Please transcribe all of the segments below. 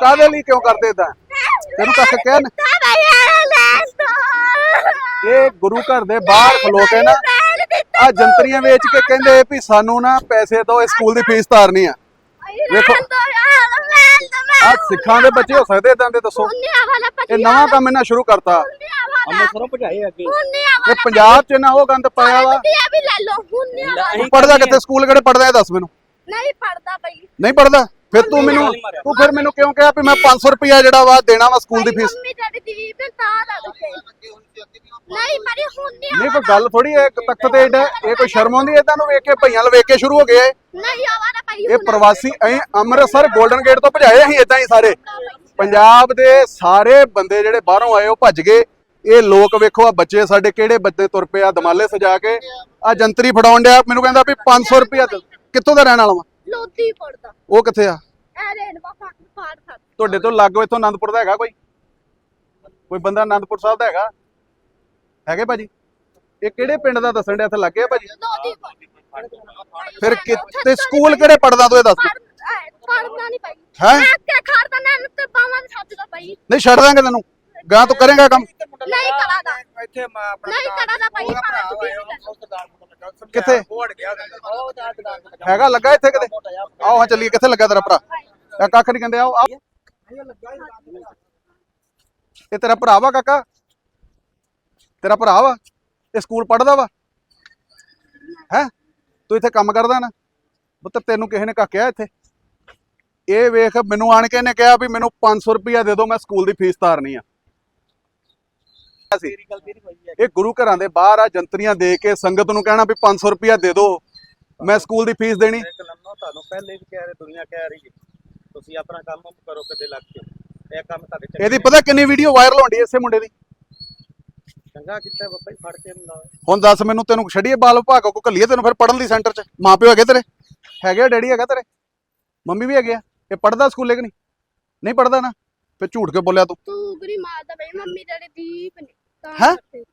ਕਾਦੇ ਲਈ ਕਿਉਂ ਕਰਦੇ ਇਦਾਂ ਤੈਨੂੰ ਕੱਖ ਕਹਿਣ ਇਹ ਗੁਰੂ ਘਰ ਦੇ ਬਾਹਰ ਖਲੋ ਕੇ ਨਾ ਆ ਜੰਤਰੀਆਂ ਵੇਚ ਕੇ ਕਹਿੰਦੇ ਵੀ ਸਾਨੂੰ ਨਾ ਪੈਸੇ ਦਿਓ ਇਸ ਸਕੂਲ ਦੀ ਫੀਸ ਤਾਰਨੀ ਆ। ਵੇਖੋ। ਆ ਸਿੱਖਾਂ ਦੇ ਬੱਚੇ ਹੋ ਸਕਦੇ ਇਦਾਂ ਦੇ ਦੱਸੋ। ਇਹ ਨਵਾਂ ਕੰਮ ਇਹਨਾਂ ਸ਼ੁਰੂ ਕਰਤਾ। ਅੰਮ੍ਰਿਤਸਰੋਂ ਭਜਾਏ ਅੱਗੇ। ਇਹ ਪੰਜਾਬ 'ਚ ਨਾ ਉਹ ਗੰਦ ਪਾਇਆ ਵਾ। ਪੜਦਾ ਕਿੱਥੇ? ਸਕੂਲ ਕਿਹੜੇ ਪੜਦਾ ਇਹ ਦੱਸ ਮੈਨੂੰ। ਨਹੀਂ ਪੜਦਾ ਬਈ। ਨਹੀਂ ਪੜਦਾ ਫਿਰ ਤੂੰ ਮੈਨੂੰ ਤੂੰ ਫਿਰ ਮੈਨੂੰ ਕਿਉਂ ਕਿਹਾ ਵੀ ਮੈਂ 500 ਰੁਪਇਆ ਜਿਹੜਾ ਵਾ ਦੇਣਾ ਵਾ ਸਕੂਲ ਦੀ ਫੀਸ? ਮੰਮੀ ਡੈਡੀ ਦੀ ਤੇ ਤਾਂ ਲੱਗ ਗਈ ਨਹੀਂ ਮਰੀ ਹੁੰਨੇ ਨਹੀਂ ਕੋਈ ਗੱਲ ਥੋੜੀ ਹੈ ਇੱਕ ਤਖਤ ਤੇ ਏਡਾ ਇਹ ਕੋਈ ਸ਼ਰਮ ਆਉਂਦੀ ਇਹਨਾਂ ਨੂੰ ਵੇਖ ਕੇ? ਭਈਆਂ ਵੇਖ ਕੇ ਸ਼ੁਰੂ ਹੋ ਗਏ ਇਹ। ਨਹੀਂ ਪ੍ਰਵਾਸੀ ਅਸੀਂ ਅੰਮ੍ਰਿਤਸਰ 골ਡਨ ਗੇਟ ਤੋਂ ਭਜਾਏ ਅਸੀਂ ਇਦਾਂ ਹੀ ਸਾਰੇ। ਪੰਜਾਬ ਦੇ ਸਾਰੇ ਬੰਦੇ ਜਿਹੜੇ ਬਾਹਰੋਂ ਆਏ ਉਹ ਭੱਜ ਗਏ। ਇਹ ਲੋਕ ਵੇਖੋ ਆ ਬੱਚੇ ਸਾਡੇ ਕਿਹੜੇ ਬੱਚੇ ਤੁਰ ਪਏ ਆ ਦਮਾਲੇ ਸਜਾ ਕੇ। ਆ ਜੰਤਰੀ ਫੜਾਉਣ ਡਿਆ ਮੈਨੂੰ ਕਹਿੰਦਾ ਵੀ 500 ਰੁਪਇਆ ਦੇ। ਕਿੱਥੋਂ ਦਾ ਰਹਿਣ ਵਾਲਾ ਵਾ? ਪੜਦਾ ਉਹ ਕਿੱਥੇ ਆ? ਫਾੜ ਤੁਹਾਡੇ ਤੋਂ ਲਾਗੋ ਇੱਥੋਂ ਆਨੰਦਪੁਰ ਦਾ ਹੈਗਾ ਕੋਈ? ਕੋਈ ਬੰਦਾ ਆਨੰਦਪੁਰ ਸਾਹਿਬ ਦਾ ਹੈਗਾ? ਹੈਗੇ ਭਾਜੀ? ਇਹ ਕਿਹੜੇ ਪਿੰਡ ਦਾ ਦੱਸਣ ਡਿਆ ਇੱਥੇ ਲੱਗੇ ਆ ਭਾਜੀ? ਫਿਰ ਕਿਤੇ ਸਕੂਲ ਕਿਹੜੇ ਪੜਦਾ ਤੂੰ ਇਹ ਦੱਸ। ਪੜਦਾ ਨਹੀਂ ਭਾਈ। ਹੈਂ? ਮੈਂ ਕਿ ਖੜਦਾ ਨਾ ਤੇ ਬਾਵਾਂ ਦੇ ਸੱਜ ਦਾ ਭਾਈ। ਨਹੀਂ ਛੱਡ ਦਾਂਗੇ ਤੈਨੂੰ। ਗਾਂ ਤੂੰ ਕਰੇਗਾ ਕੰਮ। ਨਹੀਂ ਕਰਾਦਾ ਇੱਥੇ ਮਾਂ ਆਪਣਾ ਨਹੀਂ ਕਰਾਦਾ ਭਾਈ ਕਿੱਥੇ? ਉਹ ਦਾ ਦੁਕਾਨ ਹੈਗਾ ਲੱਗਾ ਇੱਥੇ ਕਿਤੇ? ਆਓ ਹਾਂ ਚੱਲੀਏ, ਕਿੱਥੇ ਲੱਗਾ ਤੇਰਾ ਭਰਾ? ਇਹ ਕੱਖ ਨਹੀਂ ਕਹਿੰਦੇ, ਆਓ ਆਓ। ਇਹ ਤੇਰਾ ਭਰਾ ਵਾ ਕਾਕਾ? ਤੇਰਾ ਭਰਾ ਵਾ? ਇਹ ਸਕੂਲ ਪੜਦਾ ਵਾ? ਹੈ? ਤੂੰ ਇੱਥੇ ਕੰਮ ਕਰਦਾ ਨਾ? ਪੁੱਤਰ ਤੈਨੂੰ ਕਿਸੇ ਨੇ ਕਾਕਿਆ ਇੱਥੇ? ਇਹ ਵੇਖ, ਮੈਨੂੰ ਆਣ ਕੇ ਇਹਨੇ ਕਿਹਾ ਵੀ ਮੈਨੂੰ 500 ਰੁਪਇਆ ਦੇ ਦਿਓ ਮੈਂ ਸਕੂਲ ਦੀ ਫੀਸ ਤਾਰਨੀ ਆ। ਅਸੀਂ ਤੇਰੀ ਗਲਤੀ ਨਹੀਂ ਹੋਈ ਹੈ ਇਹ ਗੁਰੂ ਘਰਾਂ ਦੇ ਬਾਹਰ ਆ ਜੰਤਰੀਆਂ ਦੇ ਕੇ ਸੰਗਤ ਨੂੰ ਕਹਿਣਾ ਵੀ 500 ਰੁਪਇਆ ਦੇ ਦਿਓ। ਮੈਂ ਸਕੂਲ ਦੀ ਫੀਸ ਦੇਣੀ। ਇੱਕ ਲੰਮਾ ਤੁਹਾਨੂੰ ਪਹਿਲੇ ਵੀ ਕਹਿ ਰਹੇ ਦੁਨੀਆ ਕਹਿ ਰਹੀ ਹੈ। ਤੁਸੀਂ ਆਪਣਾ ਕੰਮ ਕਰੋ ਕਿਤੇ ਲੱਗ ਕੇ ਇਹ ਕੰਮ ਤੁਹਾਡੇ ਚ ਇਹਦੀ ਪਤਾ ਕਿੰਨੀ ਵੀਡੀਓ ਵਾਇਰਲ ਹੋਣੀ ਇਸੇ ਮੁੰਡੇ ਦੀ? ਚੰਗਾ ਕੀਤਾ ਬੱਬਾ ਜੀ ਫੜ ਕੇ ਨਾ ਹੁਣ ਦੱਸ ਮੈਨੂੰ ਤੈਨੂੰ ਛੱਡੀਏ ਬਾਲ ਵਿਭਾਗ ਕੋ ਕੱਲੀਏ ਤੈਨੂੰ ਫਿਰ ਪੜਨ ਲਈ ਸੈਂਟਰ 'ਚ। ਮਾਪਿਓ ਹੈਗੇ ਤੇਰੇ? ਹੈਗੇ ਆ, ਡੈਡੀ ਹੈਗਾ ਤੇਰੇ? ਮੰਮੀ ਵੀ ਹੈਗੇ ਆ। ਇਹ ਪੜਦਾ ਸਕੂਲੇ ਕਿ ਨਹੀਂ? ਨਹੀਂ ਪੜਦਾ ਨਾ। ਫਿਰ ਝੂਠ ਕੇ ਬੋਲਿਆ ਤੂੰ? ਤੂੰ ਗਰੀ ਮਾਰਦਾ ਭਾਈ ਮੰਮੀ ਡੈਡੀ ਦੀਪ ਨੇ। ਤਾਂ ਹੈਂ? ਕਰਕੇ।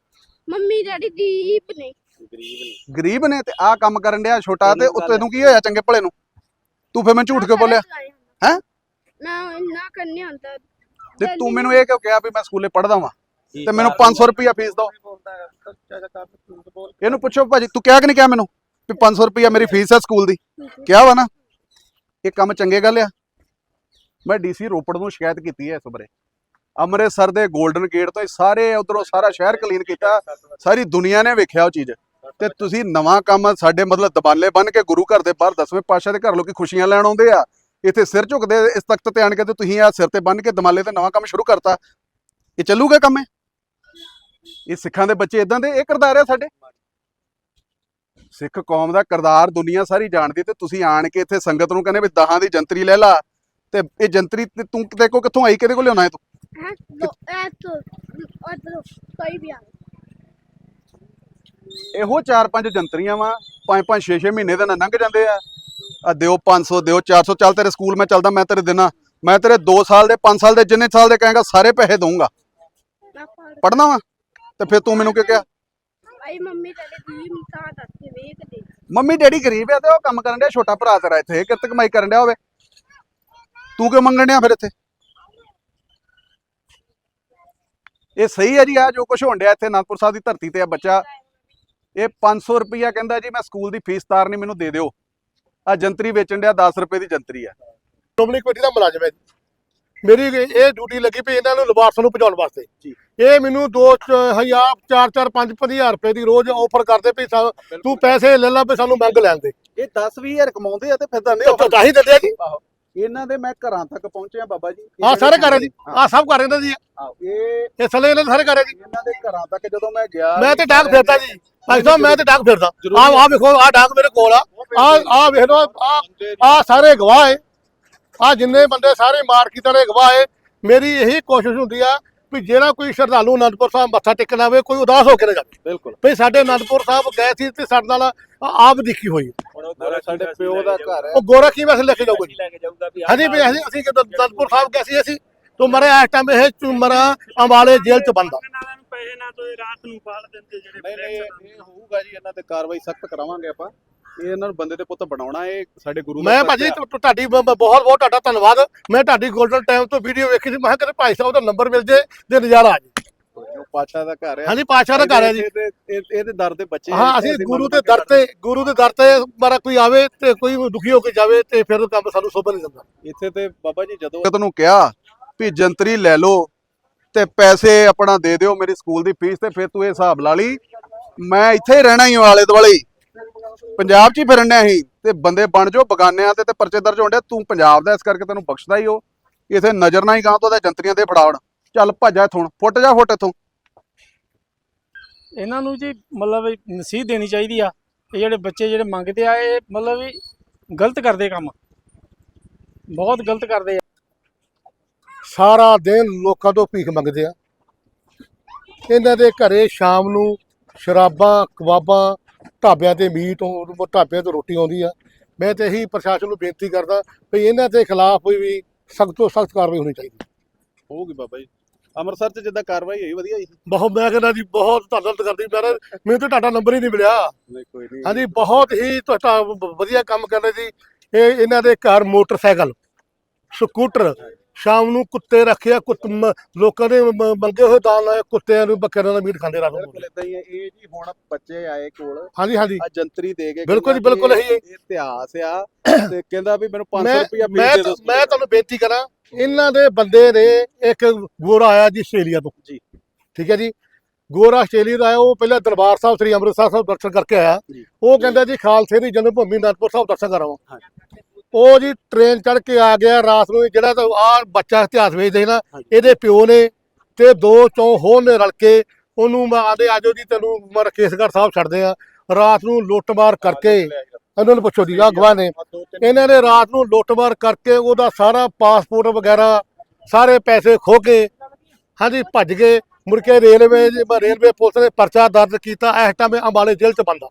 ਮੰਮੀ ਡੈਡੀ ਦੀਪ ਨੇ ਗਰੀਬ ਨੇ। ਗਰੀਬ ਨੇ ਤੇ ਆਹ ਕੰਮ ਕਰਨ ਡਿਆ ਛੋਟਾ ਤੇ ਉਹ ਤੈਨੂੰ ਕੀ ਹੋਇਆ ਚੰਗੇ ਭਲੇ ਨੂੰ? ਤੂੰ ਫਿਰ ਮੈਂ ਝੂਠ ਕੇ ਬੋਲਿਆ? ਹੈਂ? ਨਾ ਇੰਨਾ ਕਰਨੇ ਹੁੰਦਾ। ਤੇ ਤੂੰ ਮੈਨੂੰ ਇਹ ਕਿਉਂ ਕਿਹਾ ਵੀ ਮੈਂ ਸਕੂਲੇ ਪੜਦਾ ਵਾਂ? ਤੇ ਮੈਨੂੰ 500 ਰੁਪਇਆ ਫੀਸ ਦਿਓ। ਬੋਲਦਾ ਹੈ ਸੱਚਾ ਕੰਮ ਝੂਠ ਬੋਲ। ਇਹਨੂੰ ਪੁੱਛੋ ਭਾਜੀ ਤੂੰ ਕਿਹਾ ਕਿ ਨਹੀਂ ਕਿਹਾ ਮੈਨੂੰ? ਵੀ 500 ਰੁਪਇਆ ਮੇਰੀ ਫੀਸ ਹੈ ਸਕੂਲ ਦੀ। ਕਿਹਾ ਵਾ ਨਾ। ਇਹ ਕੰਮ ਚੰਗੇ ਗੱਲ ਆ। ਮੈਂ ਡੀਸੀ ਰੋਪੜ ਨੂੰ ਸ਼ਿਕਾਇਤ ਕੀਤੀ ਹੈ ਇਸ ਬਾਰੇ। ਅੰਮ੍ਰਿਤਸਰ ਦੇ 골ਡਨ ਗੇਟ ਤੋਂ ਸਾਰੇ ਉਧਰੋਂ ਸਾਰਾ ਸ਼ਹਿਰ ਕਲੀਨ ਕੀਤਾ। ਸਾਰੀ ਦੁਨੀਆ ਨੇ ਵੇਖਿਆ ਉਹ ਚੀਜ਼। ਤੇ ਤੁਸੀਂ ਨਵਾਂ ਕੰਮ ਸਾਡੇ ਮਤਲਬ ਦਬਾਲੇ ਬੰਨ ਕੇ ਗੁਰੂ ਘਰ ਦੇ ਬਾਹਰ ਦਸਵੇਂ ਪਾਤਸ਼ਾਹ ਦੇ ਘਰ ਲੋਕੀ ਖੁਸ਼ੀਆਂ ਲੈਣ ਆਉਂਦੇ ਆ। ਇੱਥੇ ਸਿਰ ਝੁਕਦੇ ਇਸ ਤਖਤ ਤੇ ਆਣ ਕੇ ਤੇ ਤੁਸੀਂ ਆ ਸਿਰ ਤੇ ਬੰਨ ਕੇ ਦਮਾਲੇ ਤੇ ਨਵਾਂ ਕੰਮ ਸ਼ੁਰੂ ਕਰਤਾ। ਇਹ ਚੱਲੂਗਾ ਕੰਮ ਇਹ? ਇਹ ਸਿੱਖਾਂ ਦੇ ਬੱਚੇ ਇਦਾਂ ਦੇ? ਇਹ ਕਿਰਦਾਰ ਆ ਸਾਡੇ? ਸਿੱਖ ਕੌਮ ਦਾ ਕਿਰਦਾਰ ਦੁਨੀਆ ਸਾਰੀ ਜਾਣਦੀ ਤੇ ਤੁਸੀਂ ਆਣ ਕੇ ਇੱਥੇ ਸੰਗਤ ਨੂੰ ਕਹਿੰਦੇ ਵੀ ਦਹਾਂ ਦੀ ਜੰਤਰੀ ਲੈ ਲਾ। ਤੇ ਇਹ ਜੰਤਰੀ ਤੂੰ ਕਿਤੇ ਕੋ ਕਿੱਥੋਂ ਆਈ? ਕਿਹਦੇ ਕੋਲ ਲਿਆਉਣਾ ਹੈ ਤੂੰ? ਦੋ ਇਹੋ ਚਾਰ ਪੰਜ ਜੰਤਰੀਆਂ ਵਾ ਪੰਜ ਪੰਜ 6 6 ਮਹੀਨੇ ਦੇ ਨਾਲ ਲੰਘ ਜਾਂਦੇ ਆ। ਆ ਦਿਓ 500 ਦਿਓ 400 ਚੱਲ ਤੇਰੇ ਸਕੂਲ ਮੈਂ ਚੱਲਦਾ ਮੈਂ ਤੇਰੇ ਦੇਣਾ ਮੈਂ ਤੇਰੇ 2 ਸਾਲ ਦੇ 5 ਸਾਲ ਦੇ ਜਿੰਨੇ ਸਾਲ ਦੇ ਕਹੇਗਾ ਸਾਰੇ ਪੈਸੇ ਦਊਂਗਾ। ਪੜਨਾ ਵਾ? ਤੇ ਫਿਰ ਤੂੰ ਮੈਨੂੰ ਕੀ ਕਿਹਾ? ਭਾਈ ਮੰਮੀ ਡੈਡੀ ਦੀਪ ਤਾਂ ਕਰਕੇ ਵੇਖਦੇ ਮੰਮੀ ਡੈਡੀ ਗਰੀਬ ਆ ਤੇ ਉਹ ਕੰਮ ਕਰਨ ਡਿਆ ਛੋਟਾ ਭਰਾ ਤੇਰਾ ਇੱਥੇ ਕਿਰਤ ਕਮਾਈ ਕਰਨ ਡਿਆ ਹੋਵੇ। ਤੂੰ ਕਿਉਂ ਮੰਗਣ ਡਿਆ ਫਿਰ ਇੱਥੇ? ਇਹ ਸਹੀ ਹੈ ਜੀ ਆ ਜੋ ਕੁਝ ਹੋਣ ਡਿਆ ਇੱਥੇ ਅਨੰਦਪੁਰ ਸਾਹਿਬ ਦੀ ਧਰਤੀ ਤੇ ਆ ਬੱਚਾ। ਇਹ 500 ਰੁਪਈਆ ਕਹਿੰਦਾ ਜੀ ਮੈਂ ਸਕੂਲ ਦੀ ਫੀਸ ਤਾਰਨੀ ਮੈਨੂੰ ਦੇ ਦਿਓ। ਆ ਜੰਤਰੀ ਵੇਚਣ ਡਿਆ 10 ਰੁਪਏ ਦੀ ਜੰਤਰੀ ਆ। ਸ਼੍ਰੋਮਣੀ ਕਮੇਟੀ ਦਾ ਮੁਲਾਜ਼ਮ ਹੈ। ਮੇਰੀ ਇਹ- ਡਿਊਟੀ ਲੱਗੀ ਪਈ ਇਹਨਾਂ ਨੂੰ ਲਵਾਰਸਾਂ ਨੂੰ ਪਹੁੰਚਾਉਣ ਵਾਸਤੇ। ਇਹ ਮੈਨੂੰ 2000 4 4 5 5000 ਰੁਪਏ ਦੀ ਰੋਜ਼ ਆਫਰ ਕਰਦੇ ਸਾ- ਤੂੰ ਪੈਸੇ ਲੈ ਲੈ ਵੀ ਸਾਨੂੰ ਮੰਗ ਲੈਣ ਦੇ। ਇਹ 10 20000 ਕਮਾਉਂਦੇ ਆ ਤੇ ਫਿਰ ਤਾਂ ਤਾਂ ਹੀ ਦਿੰਦੇ ਆ ਜੀ। ਇਹਨਾਂ ਦੇ ਮੈਂ ਘਰਾਂ ਤੱਕ ਪਹੁੰਚਿਆ ਬਾਬਾ ਜੀ। ਆ ਸਾਰੇ ਕਰ ਰਹੇ ਜੀ? ਆ ਸਭ ਕਰ ਰਹੇ ਨੇ ਜੀ? ਆਹ, ਇਹ ਇਹ ਸਲੇ ਇਹਨਾਂ ਦੇ ਸਾਰੇ ਕਰ ਰਹੇ ਜੀ? ਇਹਨਾਂ ਦੇ ਘਰਾਂ ਤੱਕ ਜਦੋਂ ਮੈਂ ਗਿਆ ਮੈਂ ਤੇ ਡਾਕ ਫਿਰਦਾ ਜੀ। ਭਾਈ ਸਾਹਿਬ ਮੈਂ ਤੇ ਡਾਕ ਫਿਰਦਾ। ਆ ਆ ਵੇਖੋ ਆ ਡਾਕ ਮੇਰੇ ਕੋਲ ਆ। ਆ ਆ ਵੇਖ ਲਓ ਆ ਆ ਸਾਰੇ ਗਵਾਹ ਹੈ। ਆ ਜਿੰਨੇ ਬੰਦੇ ਸਾਰੇ ਮਾਰਕੀਟ ਵਾਲੇ ਗਵਾਹ ਹੈ। ਮੇਰੀ ਇਹੀ ਕੋਸ਼ਿਸ਼ ਹੁੰਦੀ ਆ ਵੀ ਜਿਹੜਾ ਕੋਈ ਸ਼ਰਧਾਲੂ ਅਨੰਦਪੁਰ ਸਾਹਿਬ ਮੱਥਾ ਟੇਕਣ ਆਵੇ ਕੋਈ ਉਦਾਸ ਹੋ ਕੇ ਨਾ ਜਾਵੇ। ਬਿਲਕੁਲ। ਵੀ ਸਾਡੇ ਅਨੰਦਪੁਰ ਸਾਹਿਬ ਗਏ ਸੀ ਤੇ ਸਾਡੇ ਨਾਲ ਆਪ ਦੇਖੀ ਹੋਈ। ਹੁਣ ਉਹ ਨਾਲੇ ਸਾਡੇ ਪਿਓ ਦਾ ਘਰ ਹੈ। ਉਹ ਗੋਰਾ ਕੀ ਵੈਸੇ ਲੈ ਕੇ ਜਾਊਗਾ ਜੀ ਹਾਂਜੀ ਵੀ ਅਸੀਂ ਅਸੀਂ ਜਦੋਂ ਅਨੰਦਪੁਰ ਸਾਹਿਬ ਗਏ ਸੀ ਅਸੀਂ ਤੋਂ ਮਰੇ ਇਸ ਟਾਈਮ ਇਹ ਚੁਮਰਾ ਅੰਬਾਲੇ ਜੇਲ੍ਹ ਚ ਬੰਦਾ ਪੈਸੇ ਨਾ ਤੋਂ ਰਾਤ ਨੂੰ ਪਾਲ ਦਿੰਦੇ ਜਿਹੜੇ ਨਹੀਂ ਨਹੀਂ ਇਹ ਹੋਊਗਾ ਜੀ ਇਹਨਾਂ ਤੇ ਕਾਰਵਾਈ ਸਖਤ ਕਰਾਵਾਂਗੇ ਆਪਾਂ। ਇਹ ਇਹਨਾਂ ਨੂੰ ਬੰਦੇ ਦੇ ਪੁੱਤ ਬਣਾਉਣਾ ਇਹ ਸਾਡੇ ਗੁਰੂ ਦਾ ਮੈਂ ਭਾਜੀ ਆ। ਤੁ- ਤੁ- ਤੁਹਾਡੀ ਬ- ਬ- ਬਹੁਤ ਬਹੁਤ ਤੁਹਾਡਾ ਧੰਨਵਾਦ। ਮੈਂ ਤੁਹਾਡੀ 골ਡਨ ਟਾਈਮ ਤੋਂ ਵੀਡੀਓ ਵੇਖੀ ਸੀ। ਮੈਂ ਕਿਹਾ ਕਿਤੇ ਭਾਈ ਸਾਹਿਬ ਦਾ ਨੰਬਰ ਮਿਲ ਜੇ ਤੇ ਨਜ਼ਾਰਾ ਆ ਜੇ। ਜੋ ਪਾਤਸ਼ਾਹ ਦਾ ਘਰ ਹੈ ਹਾਂਜੀ ਪਾਸ਼ਾ ਦਾ ਘਰ ਹੈ ਜੀ। ਇਹਦੇ- ਇਹਦੇ ਇਹਦੇ ਦਰ ਦੇ ਬੱਚੇ ਹਾਂ ਆ, ਅਸੀਂ ਇਹਦੇ ਗੁਰੂ ਮਨ ਦੇ ਦਰ ਤੇ ਗੁਰੂ ਦੇ ਦਰ ਤੇ ਮਾਰਾ ਕੋਈ ਆਵੇ ਤੇ ਕੋਈ ਦੁਖੀ ਹੋ ਕੇ ਜਾਵੇ ਤੇ ਫਿਰ ਕੰਮ ਸਾਨੂੰ ਸੋਭਾ ਨਹੀਂ ਦਿੰਦਾ। ਇੱਥੇ ਤੇ ਬਾਬਾ ਜੀ ਜਦੋਂ ਤੈਨੂੰ ਕਿਹਾ ਵੀ ਜੰਤਰੀ ਲੈ ਲਓ ਤੇ ਪੈਸੇ ਆਪਣਾ ਦੇ ਦਿਓ ਮੇਰੀ ਸਕੂਲ ਦੀ ਫੀਸ ਤੇ ਫਿਰ ਤੂੰ ਇਹ ਹਿਸਾਬ ਲਾ ਲਈ। ਮੈਂ ਇੱਥੇ ਹੀ ਰਹਿਣਾ ਹੀ ਹਾਂ ਆਲੇ ਦੁਆਲੇ ਹੀ। ਪੰਜਾਬ 'ਚ ਹੀ ਫਿਰਨਿਆ ਸੀ ਤੇ ਬੰਦੇ ਬਣ ਜਾਓ ਬਗਾਨਿਆਂ ਤੇ ਤੇ ਪਰਚੇ ਦਰਜ ਹੋਣ ਡਿਆ ਤੂੰ ਪੰਜਾਬ ਦਾ ਇਸ ਕਰਕੇ ਤੈਨੂੰ ਬਖਸ਼ਦਾ ਹੀ ਹੋ ਇਥੇ ਨਜ਼ਰ ਨਾ ਹੀ ਗਾਂ ਤੋਂ ਤੇ ਜੰਤਰੀਆਂ ਦੇ ਫੜਾਉਣ ਚੱਲ ਭੱਜਾ ਇਥੋਂ ਫੁੱਟ ਜਾ ਫੁੱਟ ਇਥੋਂ। ਇਹਨਾਂ ਨੂੰ ਜੀ ਮਤਲਬ ਨਸੀਹਤ ਦੇਣੀ ਚਾਹੀਦੀ ਆ। ਇਹ ਜਿਹੜੇ ਬੱਚੇ ਜਿਹੜੇ ਮੰਗਦੇ ਆ ਇਹ ਮਤਲਬ ਵੀ ਗਲਤ ਕਰਦੇ ਕੰਮ। ਬਹੁਤ ਗਲਤ ਕਰਦੇ ਆ। ਸਾਰਾ ਦਿਨ ਲੋਕਾਂ ਤੋਂ ਭੀਖ ਮੰਗਦੇ ਆ। ਇਹਨਾਂ ਦੇ ਘਰੇ ਸ਼ਾਮ ਨੂੰ ਸ਼ਰਾਬਾਂ ਕਬਾਬਾਂ ਢਾਬਿਆਂ ਤੇ ਮੀਟ ਉਹ ਢਾਬਿਆਂ ਤੋਂ ਰੋਟੀ ਆਉਂਦੀ ਆ। ਮੈਂ ਤੇ ਇਹੀ ਪ੍ਰਸ਼ਾਸਨ ਨੂੰ ਬੇਨਤੀ ਕਰਦਾ ਵੀ ਇਹਨਾਂ ਦੇ ਖਿਲਾਫ ਕੋਈ ਵੀ ਸਖਤ ਤੋਂ ਸਖਤ ਕਾਰਵਾਈ ਹੋਣੀ ਚਾਹੀਦੀ। ਹੋਊਗੀ ਬਾਬਾ ਜੀ। ਅੰਮ੍ਰਿਤਸਰ 'ਚ ਜਿੱਦਾਂ ਕਾਰਵਾਈ ਹੋਈ ਵਧੀਆ ਹੀ ਬਹੁਤ ਮੈਂ ਕਹਿੰਦਾ ਜੀ ਬਹੁਤ ਧੰਨਵਾਦ ਕਰਦੀ। ਮੈਂ ਮੈਨੂੰ ਤਾਂ ਤੁਹਾਡਾ ਨੰਬਰ ਹੀ ਨਹੀਂ ਮਿਲਿਆ। ਨਹੀਂ ਕੋਈ ਨਹੀਂ। ਹਾਂਜੀ ਬਹੁਤ ਹੀ ਤੁਹਾਡਾ ਵਧੀਆ ਕੰਮ ਕਰਦੇ ਸੀ ਇਹ ਇਹਨਾਂ ਦੇ ਘਰ ਮੋਟਰਸਾਈਕਲ ਸਕੂਟਰ ਸ਼ਾਮ ਨੂੰ ਕੁੱਤੇ ਰੱਖਿਆ ਕੁੱਤ ਲੋਕਾਂ ਦੇ ਮ- ਮੰਗੇ ਹੋਏ ਦਾਲ ਲਾਏ ਕੁੱਤਿਆਂ ਨੂੰ ਬੱਕਰਿਆਂ ਦਾ ਮੀਟ ਖਾਂਦੇ ਨੂੰ ਬਿਲਕੁਲ ਇਦਾਂ ਹੀ ਹੈ ਇਹ ਜੀ ਹੁਣ ਬੱਚੇ ਆਏ ਕੋਲ ਹਾਂਜੀ ਹਾਂਜੀ ਆ ਜੰਤਰੀ ਦੇ ਕੇ ਬਿਲਕੁਲ ਜੀ, ਕਹਿੰਦਾ ਬਿਲਕੁਲ ਵੀ ਇਹੀ ਹੈ। ਇਹ ਇਤਿਹਾਸ ਆ ਤੇ ਕਹਿੰਦਾ ਵੀ ਮੈਨੂੰ 500 ਮੈਂ ਰੁਪਇਆ ਮੈਂ ਫੀਸ ਦੇ ਦਿਓ ਮੈਂ ਤੁਹਾਨੂੰ ਬੇਨਤੀ ਕਰਾਂ ਇਹਨਾਂ ਦੇ ਬੰਦੇ ਨੇ ਇੱਕ ਗੋਰਾ ਆਇਆ ਜੀ ਆਸਟ੍ਰੇਲੀਆ ਤੋਂ ਜੀ। ਠੀਕ ਹੈ ਜੀ ਗੋਰਾ ਆਸਟ੍ਰੇਲੀਆ ਦਾ ਆਇਆ ਉਹ ਪਹਿਲਾਂ ਦਰਬਾਰ ਸਾਹਿਬ ਸ੍ਰੀ ਅੰਮ੍ਰਿਤਸਰ ਸਾਹਿਬ ਦਰਸ਼ਨ ਕਰਕੇ ਆਇਆ। ਉਹ ਕਹਿੰਦਾ ਜੀ ਖਾਲਸੇ ਦੀ ਜਨਮ ਭੂਮੀ ਅਨੰਦਪੁਰ ਸਾਹਿਬ ਦਰਸ਼ਨ ਕਰਾਵਾਂ ਹਾਂ। ਉਹ ਜੀ ਟ੍ਰੇਨ ਚੜ੍ਹ ਕੇ ਆ ਗਿਆ ਰਾਤ ਨੂੰ ਜਿਹੜਾ ਤਾਂ ਆ ਬੱਚਾ ਇਤਿਹਾਸ ਵੇਚਦੇ ਨਾ। ਇਹਦੇ ਪਿਓ ਨੇ ਤੇ ਦੋ ਚੋਂ ਹੋਰ ਨੇ ਰਲ ਕੇ ਉਹਨੂੰ ਆਦੇ ਆਜੋ ਜੀ ਤੈਨੂੰ ਮਰ ਕੇਸਗੜ੍ਹ ਸਾਹਿਬ ਛੱਡਦੇ ਆ ਰਾਤ ਨੂੰ ਲੁੱਟਮਾਰ ਕਰਕੇ ਇਹਨਾਂ ਨੂੰ ਪੁੱਛੋ ਜੀ ਆ ਗਵਾਹ ਨੇ। ਇਹਨਾਂ ਨੇ ਰਾਤ ਨੂੰ ਲੁੱਟਮਾਰ ਕਰਕੇ ਉਹਦਾ ਸਾਰਾ ਪਾਸਪੋਰਟ ਵਗੈਰਾ ਸਾਰੇ ਪੈਸੇ ਖੋ ਕੇ ਹਾਂਜੀ ਭੱਜ ਗਏ। ਮੁੜ ਕੇ ਰੇਲਵੇ ਰੇਲਵੇ ਪੁਲਿਸ ਨੇ ਪਰਚਾ ਦਰਜ ਕੀਤਾ ਇਸ ਟਾਈਮ ਅੰਬਾਲੇ ਜੇਲ੍ਹ ਚ ਬੰਦਾ।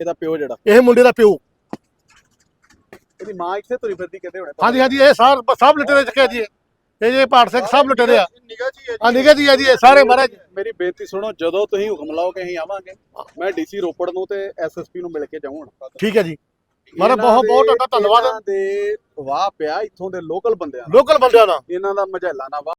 ਇਹਦਾ ਪਿਓ ਜਿਹੜਾ? ਇਹ ਮੁੰਡੇ ਦਾ ਪਿਓ। ਇਹਦੀ ਮਾਂ ਇੱਥੇ ਤੁਰੀ ਫਿਰਦੀ ਕਹਿੰਦੇ ਹੋਣੇ ਹਾਂਜੀ ਹਾਂਜੀ ਇਹ ਸਾਰ ਸਭ ਲੁਟੇਰੇ ਚੱਕਿਆ ਜੀ ਇਹ। ਇਹ ਜੇ ਪਾਠ ਸਿੰਘ ਸਭ ਲੁਟੇਰੇ ਆ। ਨਿਗਾਹ ਜੀ। ਆ ਜੀ ਆ ਜੀ ਇਹ ਸਾਰੇ ਮਹਾਰਾਜ। ਮੇਰੀ ਬੇਨਤੀ ਸੁਣੋ ਜਦੋਂ ਤੁਸੀਂ ਹੁਕਮ ਲਾਓਗੇ ਅਸੀਂ ਆਵਾਂਗੇ ਮੈਂ ਡੀਸੀ ਰੋਪੜ ਨੂੰ ਤੇ ਐਸਐਸਪੀ ਨੂੰ ਮਿਲ ਕੇ ਜਾਊਂਗਾ ਠੀਕ ਹੈ ਜੀ। ਮਹਾਰਾਜ ਬਹੁਤ ਬਹੁਤ ਤੁਹਾਡਾ ਧੰਨਵਾਦ। ਇਹਨਾਂ ਦੇ ਵਾਹ ਪਿਆ ਇੱਥੋਂ ਦੇ ਲੋਕਲ ਬੰਦਿਆਂ ਦਾ ਲੋਕਲ ਬੰਦਿਆਂ ਦਾ ਇਹਨਾਂ ਦਾ ਮਝੈਲਾ ਨਾ ਵਾਹ